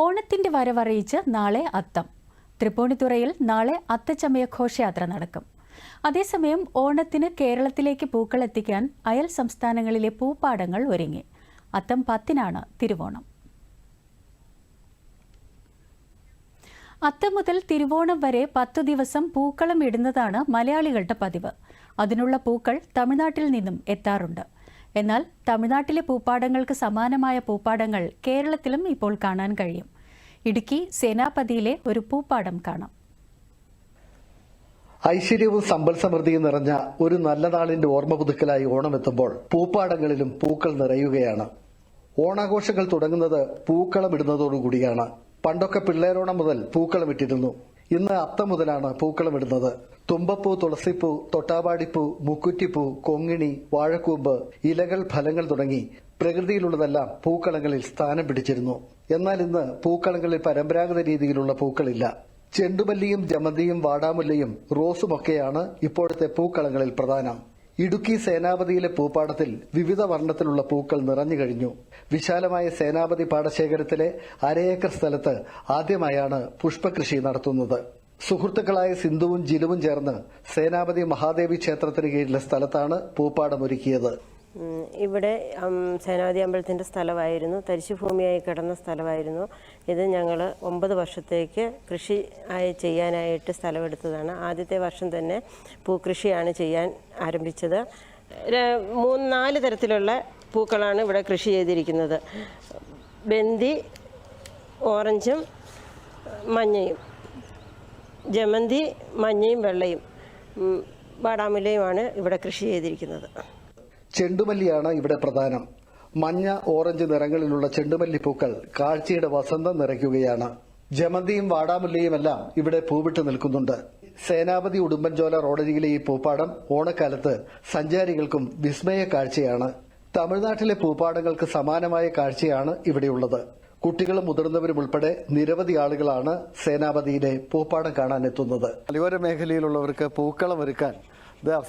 ഓണത്തിന്റെ വരവറിയിച്ച് നാളെ അത്തം. തൃപ്പൂണിത്തുറയിൽ നാളെ അത്തച്ചമയ ഘോഷയാത്ര നടക്കും. അതേസമയം ഓണത്തിന് കേരളത്തിലേക്ക് പൂക്കൾ എത്തിക്കാൻ അയൽ സംസ്ഥാനങ്ങളിലെ പൂപ്പാടങ്ങൾ ഒരുങ്ങി. അത്തം പത്തിനാണ് തിരുവോണം. അത്തം മുതൽ തിരുവോണം വരെ പത്തു ദിവസം പൂക്കളം ഇടുന്നതാണ് മലയാളികളുടെ പതിവ്. അതിനുള്ള പൂക്കൾ തമിഴ്നാട്ടിൽ നിന്നും എത്താറുണ്ട്. എന്നാൽ തമിഴ്നാട്ടിലെ പൂപ്പാടങ്ങൾക്ക് സമാനമായ പൂപ്പാടങ്ങൾ കേരളത്തിലും ഇപ്പോൾ കാണാൻ കഴിയും. ഇടുക്കി സേനാപതിയിലെ ഒരു പൂപ്പാടം കാണാം. ഐശ്വര്യവും സമ്പൽ സമൃദ്ധിയും നിറഞ്ഞ ഒരു നല്ല നാളിന്റെ ഓർമ്മ പുതുക്കലായി ഓണമെത്തുമ്പോൾ പൂപ്പാടങ്ങളിലും പൂക്കൾ നിറയുകയാണ്. ഓണാഘോഷങ്ങൾ തുടങ്ങുന്നത് പൂക്കളം ഇടുന്നതോടുകൂടിയാണ്. പണ്ടൊക്കെ പിള്ളേരോണം മുതൽ പൂക്കളം ഇട്ടിരുന്നു. ഇന്ന് അത്തം മുതലാണ് പൂക്കളം ഇടുന്നത്. തുമ്പപ്പൂ തുളസിപ്പൂ തൊട്ടാവാടിപ്പൂ മുക്കുറ്റിപ്പൂ കൊങ്ങിണി വാഴക്കൂമ്പ് ഇലകൾ ഫലങ്ങൾ തുടങ്ങി പ്രകൃതിയിലുള്ളതെല്ലാം പൂക്കളങ്ങളിൽ സ്ഥാനം പിടിച്ചിരുന്നു. എന്നാൽ ഇന്ന് പൂക്കളങ്ങളിൽ പരമ്പരാഗത രീതിയിലുള്ള പൂക്കളില്ല. ചെണ്ടുമല്ലിയും ജമന്തിയും വാടാമുല്ലയും റോസുമൊക്കെയാണ് ഇപ്പോഴത്തെ പൂക്കളങ്ങളിൽ പ്രധാനം. ഇടുക്കി സേനാപതിയിലെ പൂപ്പാടത്തിൽ വിവിധ വർണത്തിലുള്ള പൂക്കൾ നിറഞ്ഞു കഴിഞ്ഞു. വിശാലമായ സേനാപതി പാടശേഖരത്തിലെ അരയേക്കർ സ്ഥലത്ത് ആദ്യമായാണ് പുഷ്പകൃഷി നടത്തുന്നത്. സുഹൃത്തുക്കളായ സിന്ധുവും ജിലുവും ചേർന്ന് സേനാപതി മഹാദേവി ക്ഷേത്രത്തിന് കീഴിലെ സ്ഥലത്താണ് പൂപ്പാടം ഒരുക്കിയത്. ഉം, ഇവിടെ സേനാപതി അമ്പലത്തിന്റെ സ്ഥലമായിരുന്നു. തരിശുഭൂമിയായി കിടന്ന സ്ഥലമായിരുന്നു. ഇത് ഞങ്ങൾ ഒമ്പത് വർഷത്തേക്ക് കൃഷി ആയി ചെയ്യാനായിട്ട് സ്ഥലമെടുത്തതാണ്. ആദ്യത്തെ വർഷം തന്നെ പൂക്കൃഷിയാണ് ചെയ്യാൻ ആരംഭിച്ചത്. മൂന്ന് നാല് തരത്തിലുള്ള പൂക്കളാണ് ഇവിടെ കൃഷി ചെയ്തിരിക്കുന്നത്. ബന്തി ഓറഞ്ചും മഞ്ഞയും ജമന്തി മഞ്ഞയും വെള്ളയും വാടാമുലയുമാണ് ഇവിടെ കൃഷി ചെയ്തിരിക്കുന്നത്. ചെണ്ടുമല്ലിയാണ് ഇവിടെ പ്രധാനം. മഞ്ഞ ഓറഞ്ച് നിറങ്ങളിലുള്ള ചെണ്ടുമല്ലി പൂക്കൾ കാഴ്ചയുടെ വസന്തം നിറയ്ക്കുകയാണ്. ജമന്തിയും വാടാമുല്ലയുമെല്ലാം ഇവിടെ പൂവിട്ട് നിൽക്കുന്നുണ്ട്. സേനാപതി ഉടുമ്പൻചോല റോഡരികിലെ ഈ പൂപ്പാടം ഓണക്കാലത്ത് സഞ്ചാരികൾക്കും വിസ്മയ കാഴ്ചയാണ്. തമിഴ്നാട്ടിലെ പൂപ്പാടങ്ങൾക്ക് സമാനമായ കാഴ്ചയാണ് ഇവിടെയുള്ളത്. കുട്ടികളും മുതിർന്നവരും ഉൾപ്പെടെ നിരവധി ആളുകളാണ് സേനാപതിയിലെ പൂപ്പാടം കാണാനെത്തുന്നത്. മലയോര മേഖലയിലുള്ളവർക്ക് പൂക്കളം ഒരുക്കാൻ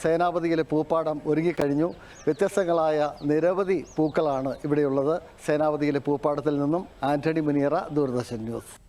സേനാപതിയിലെ പൂപ്പാടം ഒരുങ്ങിക്കഴിഞ്ഞു. വ്യത്യസ്തങ്ങളായ നിരവധി പൂക്കളാണ് ഇവിടെയുള്ളത്. സേനാപതിയിലെ പൂപ്പാടത്തിൽ നിന്നും ആന്റണി മുനിയറ ദൂരദർശൻ ന്യൂസ്.